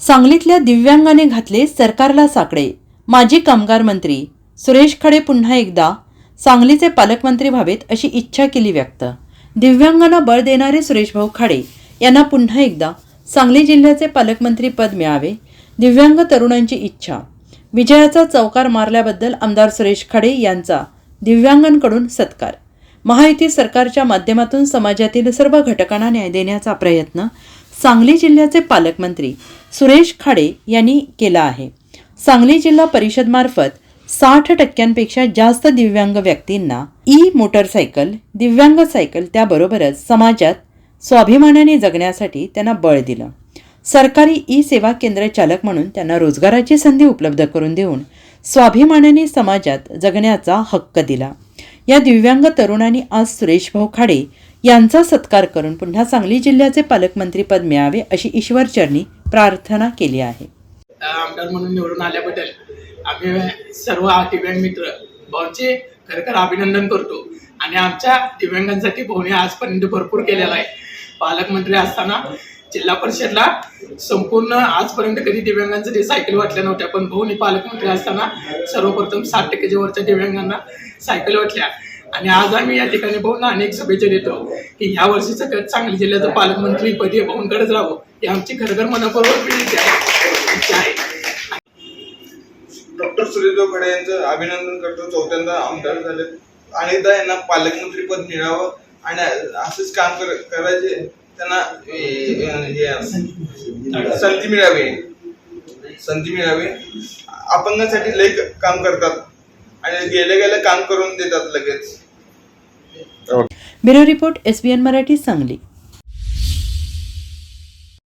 सांगलीतल्या दिव्यांगाने घातले सरकारला साकडे. माजी कामगार मंत्री सुरेश खडे पुन्हा एकदा सांगलीचे पालकमंत्री व्हावेत अशी इच्छा केली व्यक्त. दिव्यांगांना बळ देणारे सुरेशभाऊ खाडे यांना पुन्हा एकदा सांगली जिल्ह्याचे पालकमंत्री पद मिळावे दिव्यांग तरुणांची इच्छा. विजयाचा चौकार मारल्याबद्दल आमदार सुरेश खडे यांचा दिव्यांगांकडून सत्कार. महायुती सरकारच्या माध्यमातून समाजातील सर्व घटकांना न्याय देण्याचा प्रयत्न सांगली जिल्ह्याचे पालकमंत्री सुरेश खाडे यांनी केला आहे. सांगली जिल्हा परिषदमार्फत साठ टक्क्यांपेक्षा जास्त दिव्यांग व्यक्तींना ई मोटरसायकल दिव्यांग सायकल त्याबरोबरच समाजात स्वाभिमानाने जगण्यासाठी त्यांना बळ दिलं. सरकारी ई सेवा केंद्र चालक म्हणून त्यांना रोजगाराची संधी उपलब्ध करून देऊन स्वाभिमानाने समाजात जगण्याचा हक्क दिला. या दिव्यांग तरुणांनी आज सुरेश भाऊ खाडे यांचा सत्कार करून पुन्हा सांगली जिल्ह्याचे पालकमंत्रीपद मिळावे अशी ईश्वरचरणी प्रार्थना केली आहे. आमदार म्हणून निवडून आल्याबद्दल आम्ही सर्व दिव्यांग मित्र भाऊचे खरखर अभिनंदन करतो. आणि आमच्या दिव्यांगांसाठी भाऊने आजपर्यंत भरपूर केलेला आहे. पालकमंत्री असताना जिल्हा परिषदला संपूर्ण आजपर्यंत कधी दिव्यांगांसाठी सायकल वाटल्या नव्हत्या पण भाऊनी पालकमंत्री असताना सर्वप्रथम साठ टक्केच्या वरच्या दिव्यांगांना सायकल वाटल्या. आणि आज आम्ही या ठिकाणी भाऊंना अनेक शुभेच्छा देतो की ह्या वर्षी सगळ्यात सांगली जिल्ह्याचं पालकमंत्री पदी भाऊंकडेच राहावं ही आमची खरखर मनापूर्वक इच्छा आहे. डॉक्टर सुरेश खडे यांचं अभिनंदन करतो. चौथ्यांदा आमदार झाले. अनेकदा यांना पालकमंत्री पद मिळावं आणि असंच काम कर करायचे. त्यांना हे- संधी मिळावी. संधी मिळावी. अपंगांसाठी लय काम करतात. आणि गेले गेले काम करून देतात लगेच. Bureau report S B N Marathi Sangli.